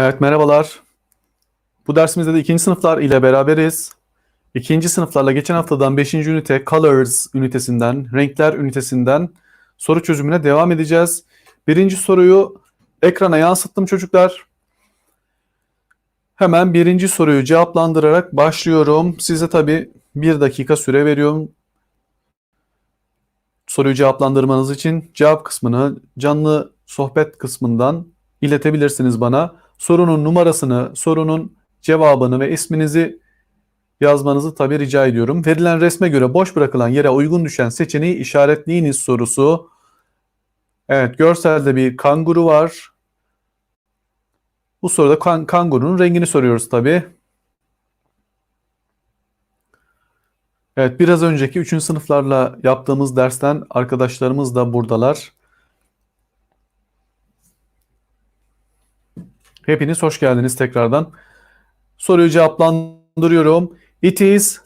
Evet merhabalar. Bu dersimizde de ikinci sınıflar ile beraberiz. İkinci sınıflarla geçen haftadan 5. ünite Colors ünitesinden, renkler ünitesinden soru çözümüne devam edeceğiz. Birinci soruyu ekrana yansıttım çocuklar. Hemen birinci soruyu cevaplandırarak başlıyorum. Size tabii bir dakika süre veriyorum. Soruyu cevaplandırmanız için cevap kısmını canlı sohbet kısmından iletebilirsiniz bana. Sorunun numarasını, sorunun cevabını ve isminizi yazmanızı tabii rica ediyorum. Verilen resme göre boş bırakılan yere uygun düşen seçeneği işaretleyiniz sorusu. Evet, görselde bir kanguru var. Bu soruda kan kangurunun rengini soruyoruz tabii. Evet, biraz önceki 3. sınıflarla yaptığımız dersten arkadaşlarımız da buradalar. Hepiniz hoş geldiniz tekrardan. Soruyu cevaplandırıyorum. It is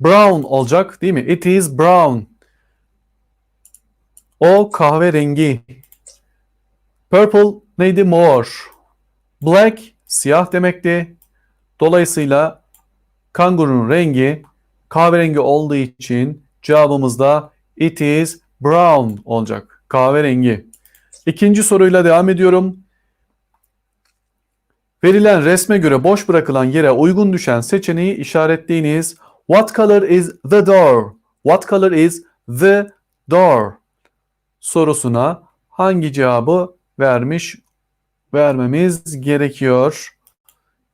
brown olacak değil mi? It is brown. O kahverengi. Purple neydi? Mor. Black siyah demekti. Dolayısıyla kangurunun rengi kahverengi olduğu için cevabımız da it is brown olacak. Kahverengi. İkinci soruyla devam ediyorum. Verilen resme göre boş bırakılan yere uygun düşen seçeneği işaretleyiniz. What color is the door? What color is the door? Sorusuna hangi cevabı vermiş vermemiz gerekiyor?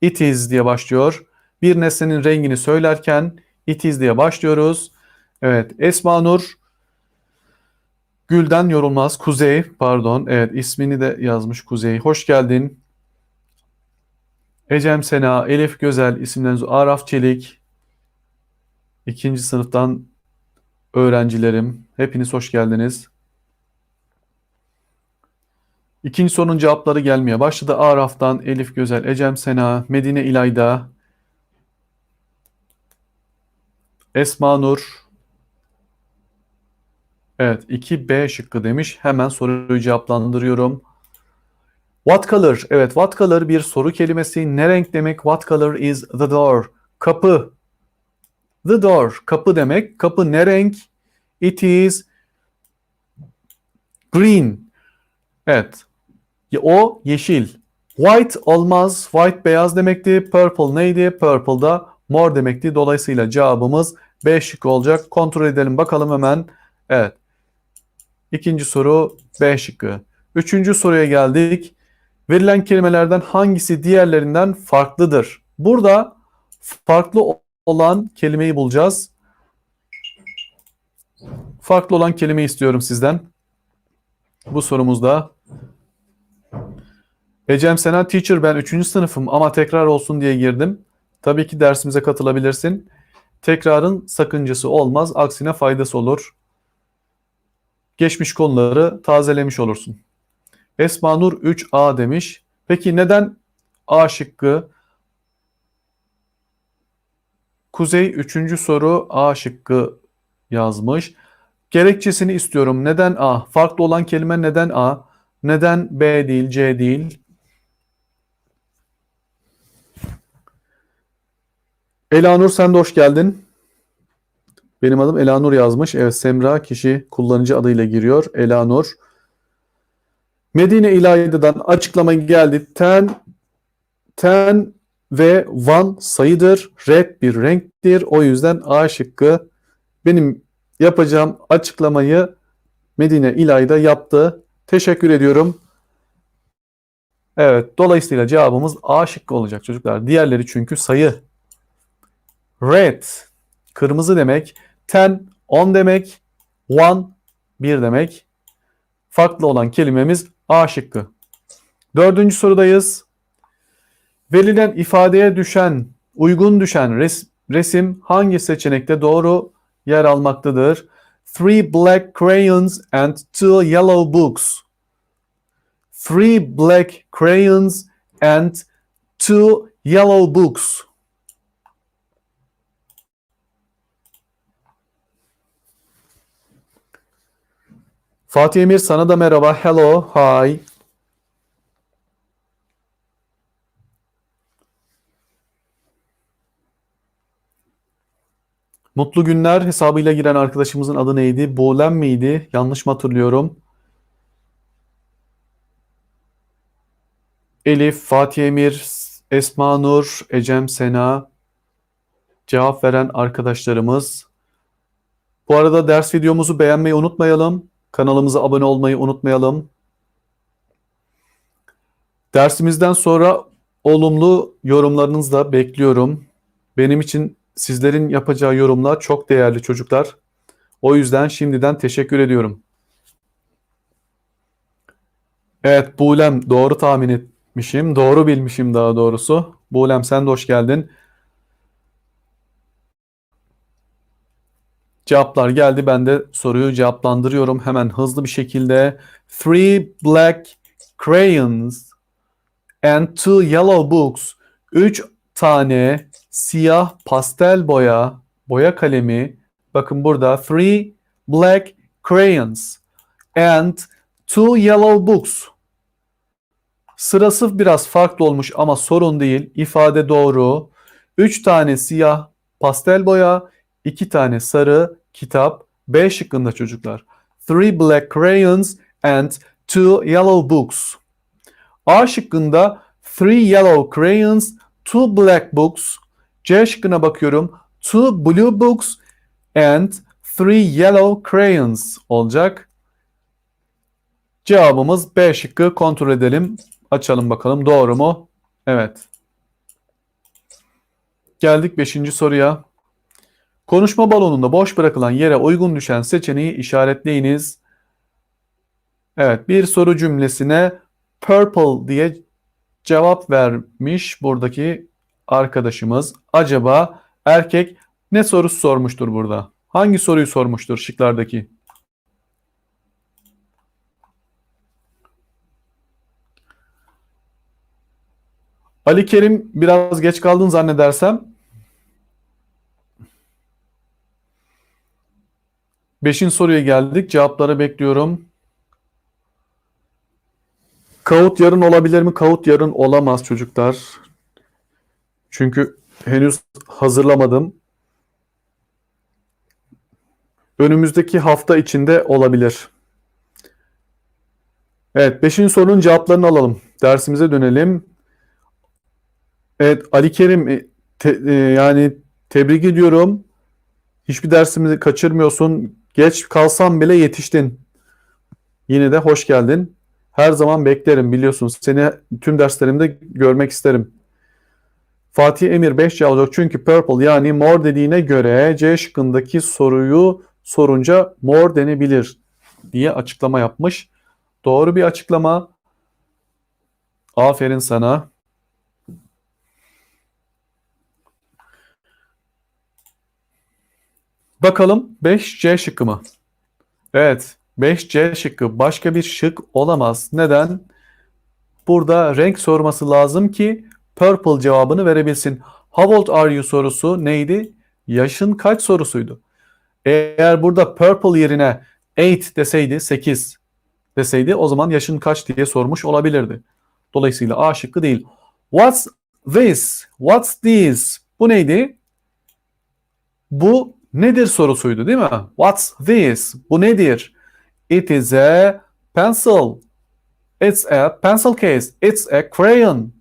It is diye başlıyor. Bir nesnenin rengini söylerken it is diye başlıyoruz. Evet, Esma Nur Gülden yorulmaz. Kuzey, pardon. Evet, ismini de yazmış Kuzey. Hoş geldin. Ecem Sena, Elif Gözel isimleriniz Araf Çelik. ikinci sınıftan öğrencilerim. Hepiniz hoş geldiniz. İkinci sorunun cevapları gelmeye başladı. Araf'tan Elif Gözel, Ecem Sena, Medine İlayda, Esma Nur. Evet 2B şıkkı demiş. Hemen soruyu cevaplandırıyorum. What color? Evet, what color bir soru kelimesi. Ne renk demek? What color is the door? Kapı. The door, kapı demek. Kapı ne renk? It is green. Evet. O yeşil. White olmaz. White beyaz demekti. Purple neydi? Purple da mor demekti. Dolayısıyla cevabımız B şıkkı olacak. Kontrol edelim bakalım hemen. Evet. İkinci soru B şıkkı. Üçüncü soruya geldik. Verilen kelimelerden hangisi diğerlerinden farklıdır? Burada farklı olan kelimeyi bulacağız. Farklı olan kelime istiyorum sizden. Bu sorumuzda. Ecem Sena Teacher ben 3. sınıfım ama tekrar olsun diye girdim. Tabii ki dersimize katılabilirsin. Tekrarın sakıncası olmaz, aksine faydası olur. Geçmiş konuları tazelemiş olursun. Esma Nur 3A demiş. Peki neden A şıkkı? Kuzey 3. soru A şıkkı yazmış. Gerekçesini istiyorum. Neden A? Farklı olan kelime neden A? Neden B değil, C değil? Elanur sen de hoş geldin. Benim adım Elanur yazmış. Evet Semra kişi kullanıcı adıyla giriyor. Elanur. Medine İlahi'den açıklama geldi. Ten, ten ve one sayıdır. Red bir renktir. O yüzden A şıkkı benim yapacağım açıklamayı Medine İlahi'de yaptı. Teşekkür ediyorum. Evet, dolayısıyla cevabımız A şıkkı olacak çocuklar. Diğerleri çünkü sayı. Red, kırmızı demek. Ten, on demek. One, bir demek. Farklı olan kelimemiz A şıkkı. Dördüncü sorudayız. Verilen ifadeye düşen, uygun düşen res, resim hangi seçenekte doğru yer almaktadır? Three black crayons and two yellow books. Three black crayons and two yellow books. Fatih Emir sana da merhaba. Hello, hi. Mutlu günler hesabıyla giren arkadaşımızın adı neydi? Buğlem miydi? Yanlış mı hatırlıyorum? Elif, Fatih Emir, Esma Nur, Ecem Sena cevap veren arkadaşlarımız. Bu arada ders videomuzu beğenmeyi unutmayalım. Kanalımıza abone olmayı unutmayalım. Dersimizden sonra olumlu yorumlarınızı da bekliyorum. Benim için sizlerin yapacağı yorumlar çok değerli çocuklar. O yüzden şimdiden teşekkür ediyorum. Evet Buğlem doğru tahmin etmişim. Doğru bilmişim daha doğrusu. Buğlem sen de hoş geldin. Cevaplar geldi. Ben de soruyu cevaplandırıyorum hemen hızlı bir şekilde. Three black crayons and two yellow books. Üç tane siyah pastel boya, boya kalemi. Bakın burada three black crayons and two yellow books. Sırası biraz farklı olmuş ama sorun değil. İfade doğru. Üç tane siyah pastel boya, iki tane sarı kitap. B şıkkında çocuklar. Three black crayons and two yellow books. A şıkkında three yellow crayons, two black books. C şıkkına bakıyorum. Two blue books and three yellow crayons olacak. Cevabımız B şıkkı. Kontrol edelim. Açalım bakalım doğru mu? Evet. Geldik 5. soruya. Konuşma balonunda boş bırakılan yere uygun düşen seçeneği işaretleyiniz. Evet, bir soru cümlesine purple diye cevap vermiş buradaki arkadaşımız. Acaba erkek ne sorusu sormuştur burada? Hangi soruyu sormuştur şıklardaki? Ali Kerim biraz geç kaldın zannedersem. Beşin soruya geldik. Cevapları bekliyorum. Kağıt yarın olabilir mi? Kağıt yarın olamaz çocuklar. Çünkü henüz hazırlamadım. Önümüzdeki hafta içinde olabilir. Evet, beşinci sorunun cevaplarını alalım. Dersimize dönelim. Evet, Ali Kerim e, te- e, yani tebrik ediyorum. Hiçbir dersimizi kaçırmıyorsun. Geç kalsam bile yetiştin. Yine de hoş geldin. Her zaman beklerim biliyorsun. Seni tüm derslerimde görmek isterim. Fatih Emir 5 cevap çünkü purple yani mor dediğine göre C şıkkındaki soruyu sorunca mor denebilir diye açıklama yapmış. Doğru bir açıklama. Aferin sana. Bakalım 5C şıkkı mı? Evet 5C şıkkı başka bir şık olamaz. Neden? Burada renk sorması lazım ki purple cevabını verebilsin. How old are you sorusu neydi? Yaşın kaç sorusuydu. Eğer burada purple yerine 8 deseydi 8 deseydi o zaman yaşın kaç diye sormuş olabilirdi. Dolayısıyla A şıkkı değil. What's this? What's this? Bu neydi? Bu nedir sorusuydu değil mi? What's this? Bu nedir? It is a pencil. It's a pencil case. It's a crayon.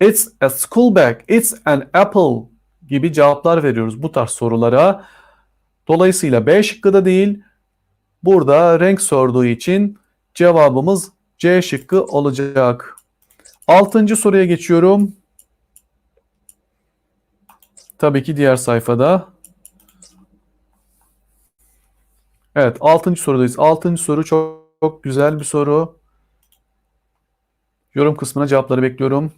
It's a school bag. It's an apple gibi cevaplar veriyoruz bu tarz sorulara. Dolayısıyla B şıkkı da değil. Burada renk sorduğu için cevabımız C şıkkı olacak. Altıncı soruya geçiyorum. Tabii ki diğer sayfada. Evet, altıncı sorudayız. Altıncı soru çok, çok güzel bir soru. Yorum kısmına cevapları bekliyorum.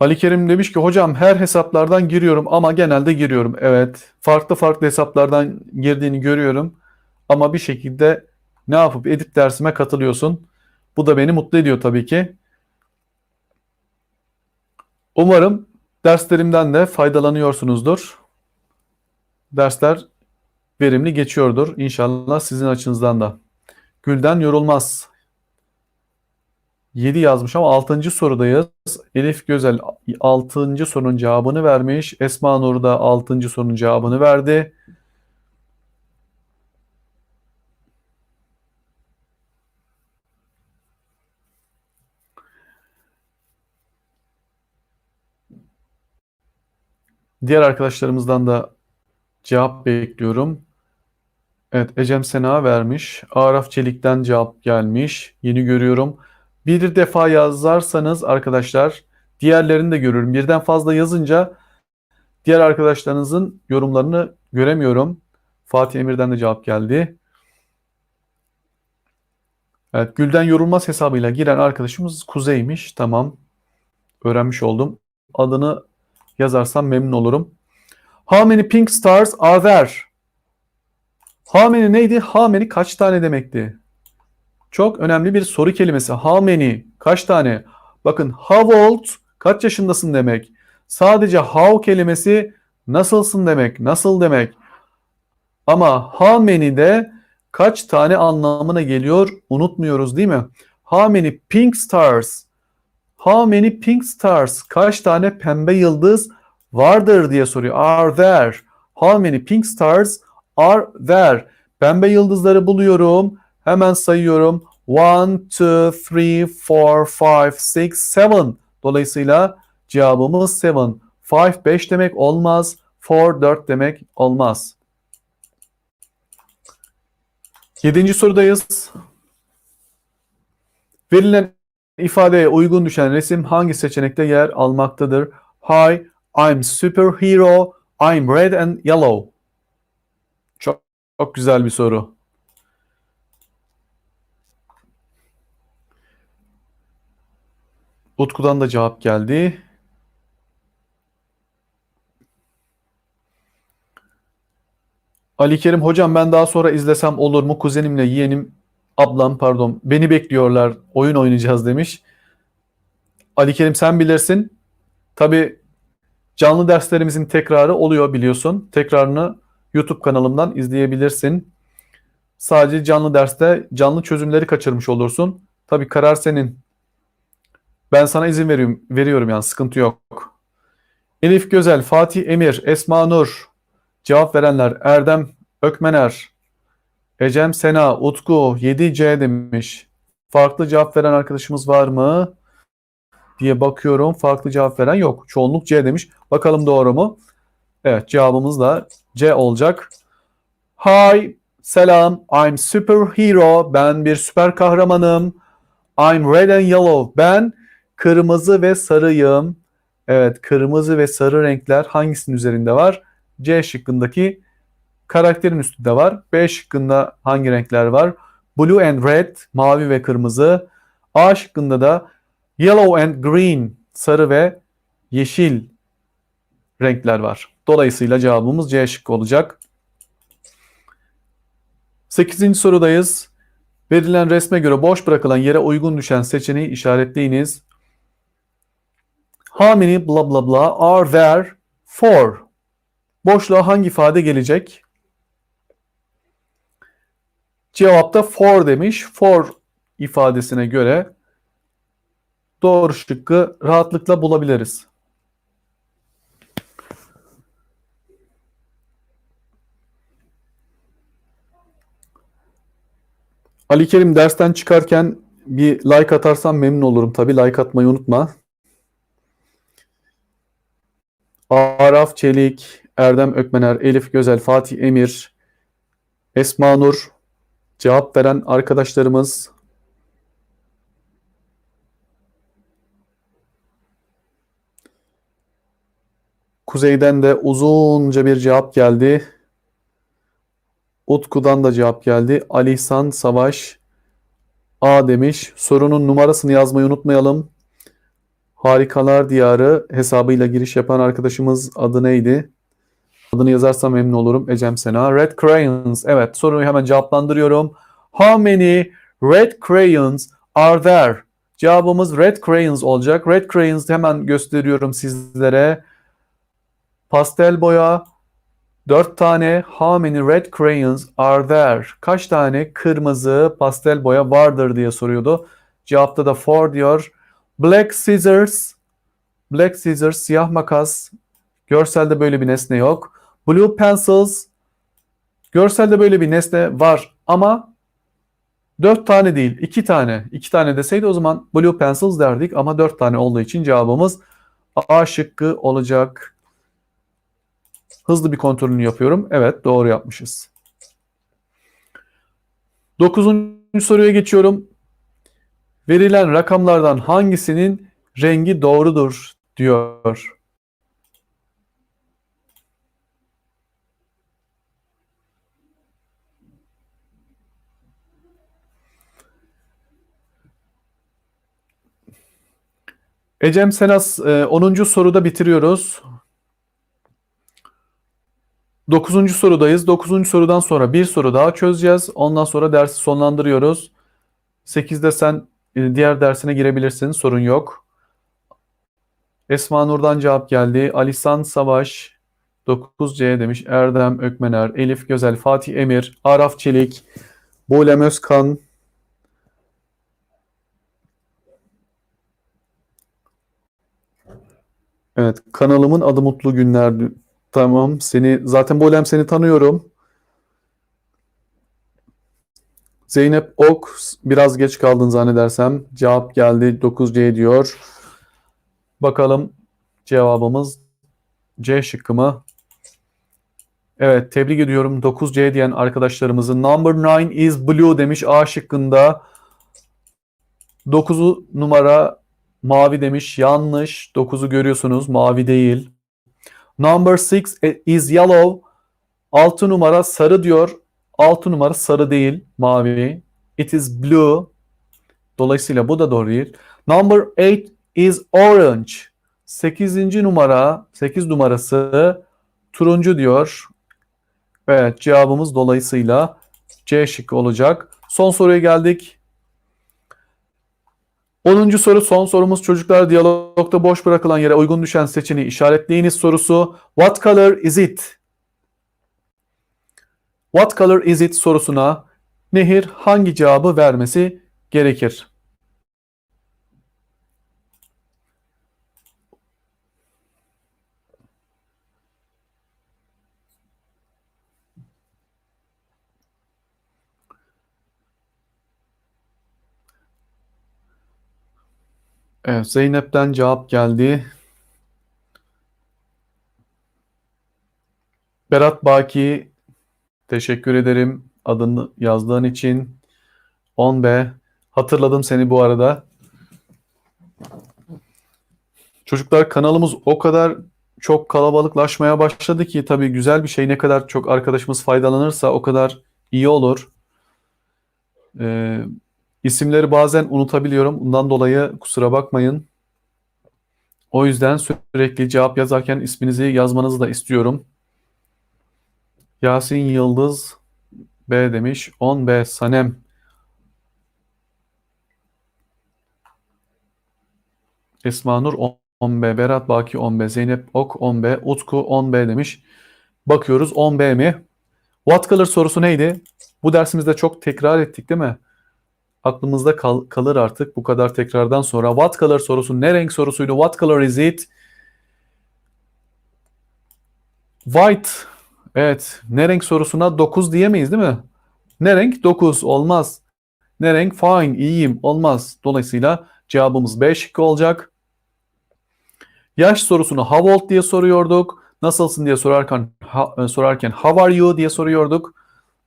Ali Kerim demiş ki hocam her hesaplardan giriyorum ama genelde giriyorum. Evet, farklı farklı hesaplardan girdiğini görüyorum. Ama bir şekilde ne yapıp edip dersime katılıyorsun. Bu da beni mutlu ediyor tabii ki. Umarım derslerimden de faydalanıyorsunuzdur. Dersler verimli geçiyordur. İnşallah sizin açınızdan da. Gülden yorulmaz. 7 yazmış ama 6. sorudayız. Elif Gözel 6. sorunun cevabını vermiş. Esma Nur da 6. sorunun cevabını verdi. Diğer arkadaşlarımızdan da cevap bekliyorum. Evet Ecem Sena vermiş. Araf Çelik'ten cevap gelmiş. Yeni görüyorum. Bir defa yazarsanız arkadaşlar diğerlerini de görüyorum. Birden fazla yazınca diğer arkadaşlarınızın yorumlarını göremiyorum. Fatih Emir'den de cevap geldi. Evet Gülden yorulmaz hesabıyla giren arkadaşımız Kuzey'miş. Tamam. Öğrenmiş oldum. Adını yazarsam memnun olurum. How many pink stars are there? How many neydi? How many kaç tane demekti? Çok önemli bir soru kelimesi. How many? Kaç tane? Bakın how old? Kaç yaşındasın demek. Sadece how kelimesi nasılsın demek. Nasıl demek. Ama how many de kaç tane anlamına geliyor unutmuyoruz değil mi? How many pink stars? How many pink stars? Kaç tane pembe yıldız vardır diye soruyor. Are there? How many pink stars are there? Pembe yıldızları buluyorum. Hemen sayıyorum. 1, 2, 3, 4, 5, 6, 7. Dolayısıyla cevabımız 7. 5, 5 demek olmaz. 4, 4 demek olmaz. Yedinci sorudayız. Verilen ifadeye uygun düşen resim hangi seçenekte yer almaktadır? Hi, I'm superhero. I'm red and yellow. Çok, çok güzel bir soru. Utku'dan da cevap geldi. Ali Kerim hocam ben daha sonra izlesem olur mu? Kuzenimle yeğenim, ablam pardon beni bekliyorlar. Oyun oynayacağız demiş. Ali Kerim sen bilirsin. Tabi canlı derslerimizin tekrarı oluyor biliyorsun. Tekrarını YouTube kanalımdan izleyebilirsin. Sadece canlı derste canlı çözümleri kaçırmış olursun. Tabi karar senin. Ben sana izin veriyorum, veriyorum yani sıkıntı yok. Elif Gözel, Fatih Emir, Esma Nur, cevap verenler Erdem Ökmener, Ecem Sena, Utku 7C demiş. Farklı cevap veren arkadaşımız var mı? diye bakıyorum. Farklı cevap veren yok. Çoğunluk C demiş. Bakalım doğru mu? Evet cevabımız da C olacak. Hi, selam. I'm superhero. Ben bir süper kahramanım. I'm red and yellow. Ben kırmızı ve sarıyım. Evet kırmızı ve sarı renkler hangisinin üzerinde var? C şıkkındaki karakterin üstünde var. B şıkkında hangi renkler var? Blue and red mavi ve kırmızı. A şıkkında da yellow and green sarı ve yeşil renkler var. Dolayısıyla cevabımız C şıkkı olacak. 8. sorudayız. Verilen resme göre boş bırakılan yere uygun düşen seçeneği işaretleyiniz. How many blah blah blah are there for? Boşluğa hangi ifade gelecek? Cevapta for demiş. For ifadesine göre doğru şıkkı rahatlıkla bulabiliriz. Ali Kerim dersten çıkarken bir like atarsan memnun olurum. Tabii like atmayı unutma. Araf Çelik, Erdem Ökmener, Elif Gözel, Fatih Emir, Esma Nur, cevap veren arkadaşlarımız Kuzey'den de uzunca bir cevap geldi. Utku'dan da cevap geldi. Ali İhsan Savaş A demiş. Sorunun numarasını yazmayı unutmayalım. Harikalar Diyarı hesabıyla giriş yapan arkadaşımız adı neydi? Adını yazarsam memnun olurum. Ecem Sena. Red crayons. Evet soruyu hemen cevaplandırıyorum. How many red crayons are there? Cevabımız red crayons olacak. Red crayons hemen gösteriyorum sizlere. Pastel boya 4 tane how many red crayons are there? Kaç tane kırmızı pastel boya vardır diye soruyordu. Cevapta da for diyor. Black scissors. Black scissors, siyah makas. Görselde böyle bir nesne yok. Blue pencils. Görselde böyle bir nesne var ama dört tane değil, iki tane. İki tane deseydi o zaman blue pencils derdik ama dört tane olduğu için cevabımız A şıkkı olacak. Hızlı bir kontrolünü yapıyorum. Evet doğru yapmışız. Dokuzuncu soruya geçiyorum. Verilen rakamlardan hangisinin rengi doğrudur diyor. Ecem Senas e, 10. soruda bitiriyoruz. 9. sorudayız. 9. sorudan sonra bir soru daha çözeceğiz. Ondan sonra dersi sonlandırıyoruz. 8'de sen e, diğer dersine girebilirsin. Sorun yok. Esma Nur'dan cevap geldi. Alisan Savaş 9C demiş. Erdem Ökmener, Elif Gözel, Fatih Emir, Araf Çelik, Bolem Özkan, Evet, kanalımın adı Mutlu Günler. Tamam, seni zaten Bolem seni tanıyorum. Zeynep Ok, biraz geç kaldın zannedersem. Cevap geldi 9C diyor. Bakalım cevabımız C şıkkı mı? Evet, tebrik ediyorum. 9C diyen arkadaşlarımızı. Number 9 is blue demiş A şıkkında. 9 numara Mavi demiş. Yanlış. 9'u görüyorsunuz. Mavi değil. Number 6 is yellow. 6 numara sarı diyor. 6 numara sarı değil. Mavi. It is blue. Dolayısıyla bu da doğru değil. Number 8 is orange. 8. numara, 8 numarası turuncu diyor. Evet cevabımız dolayısıyla C şıkkı olacak. Son soruya geldik. 10. soru son sorumuz çocuklar diyalogda boş bırakılan yere uygun düşen seçeneği işaretleyiniz sorusu. What color is it? What color is it sorusuna Nehir hangi cevabı vermesi gerekir? Evet, Zeynep'ten cevap geldi. Berat Baki, teşekkür ederim adını yazdığın için. 10B, hatırladım seni bu arada. Çocuklar kanalımız o kadar çok kalabalıklaşmaya başladı ki tabii güzel bir şey ne kadar çok arkadaşımız faydalanırsa o kadar iyi olur. Ee, İsimleri bazen unutabiliyorum. Bundan dolayı kusura bakmayın. O yüzden sürekli cevap yazarken isminizi yazmanızı da istiyorum. Yasin Yıldız B demiş. 10B Sanem. Esma Nur 10B. Berat Baki 10B. Zeynep Ok 10B. Utku 10B demiş. Bakıyoruz 10B mi? What color sorusu neydi? Bu dersimizde çok tekrar ettik değil mi? Aklımızda kal kalır artık bu kadar tekrardan sonra. What color sorusu ne renk sorusuydu? What color is it? White. Evet. Ne renk sorusuna 9 diyemeyiz değil mi? Ne renk? 9 olmaz. Ne renk? Fine. iyiyim. Olmaz. Dolayısıyla cevabımız B şıkkı olacak. Yaş sorusunu how old diye soruyorduk. Nasılsın diye sorarken ha, sorarken how are you diye soruyorduk.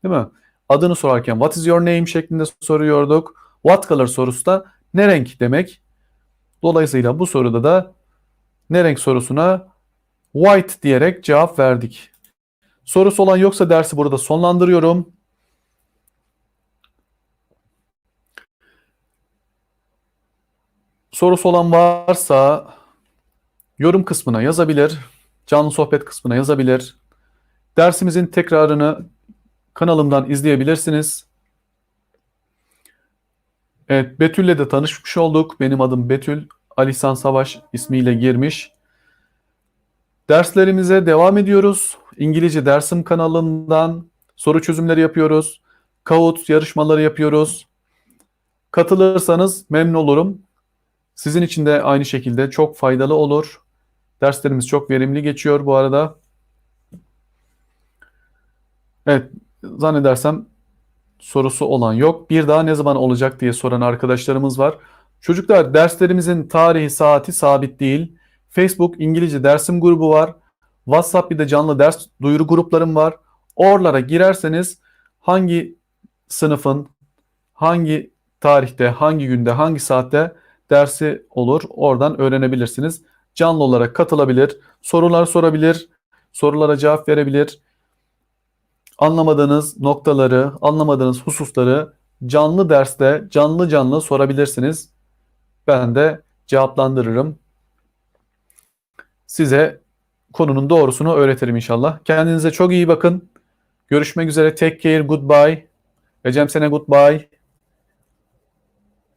Değil mi? Adını sorarken what is your name şeklinde soruyorduk. What color sorusu da ne renk demek. Dolayısıyla bu soruda da ne renk sorusuna white diyerek cevap verdik. Sorusu olan yoksa dersi burada sonlandırıyorum. Sorusu olan varsa yorum kısmına yazabilir. Canlı sohbet kısmına yazabilir. Dersimizin tekrarını kanalımdan izleyebilirsiniz. Evet, Betül'le de tanışmış olduk. Benim adım Betül. Alisan Savaş ismiyle girmiş. Derslerimize devam ediyoruz. İngilizce dersim kanalından soru çözümleri yapıyoruz. Kahoot yarışmaları yapıyoruz. Katılırsanız memnun olurum. Sizin için de aynı şekilde çok faydalı olur. Derslerimiz çok verimli geçiyor bu arada. Evet, zannedersem sorusu olan yok. Bir daha ne zaman olacak diye soran arkadaşlarımız var. Çocuklar derslerimizin tarihi saati sabit değil. Facebook İngilizce dersim grubu var. WhatsApp bir de canlı ders duyuru gruplarım var. Oralara girerseniz hangi sınıfın hangi tarihte, hangi günde, hangi saatte dersi olur oradan öğrenebilirsiniz. Canlı olarak katılabilir, sorular sorabilir, sorulara cevap verebilir. Anlamadığınız noktaları, anlamadığınız hususları canlı derste canlı canlı sorabilirsiniz. Ben de cevaplandırırım. Size konunun doğrusunu öğretirim inşallah. Kendinize çok iyi bakın. Görüşmek üzere. Take care. Goodbye. Ecem Sene goodbye.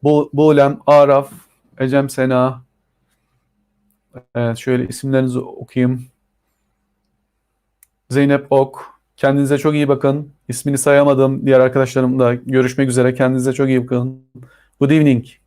Bu Bulem, Araf, Ecem Sena. Evet, şöyle isimlerinizi okuyayım. Zeynep Ok. Kendinize çok iyi bakın. İsmini sayamadım. Diğer arkadaşlarım da görüşmek üzere. Kendinize çok iyi bakın. Good evening.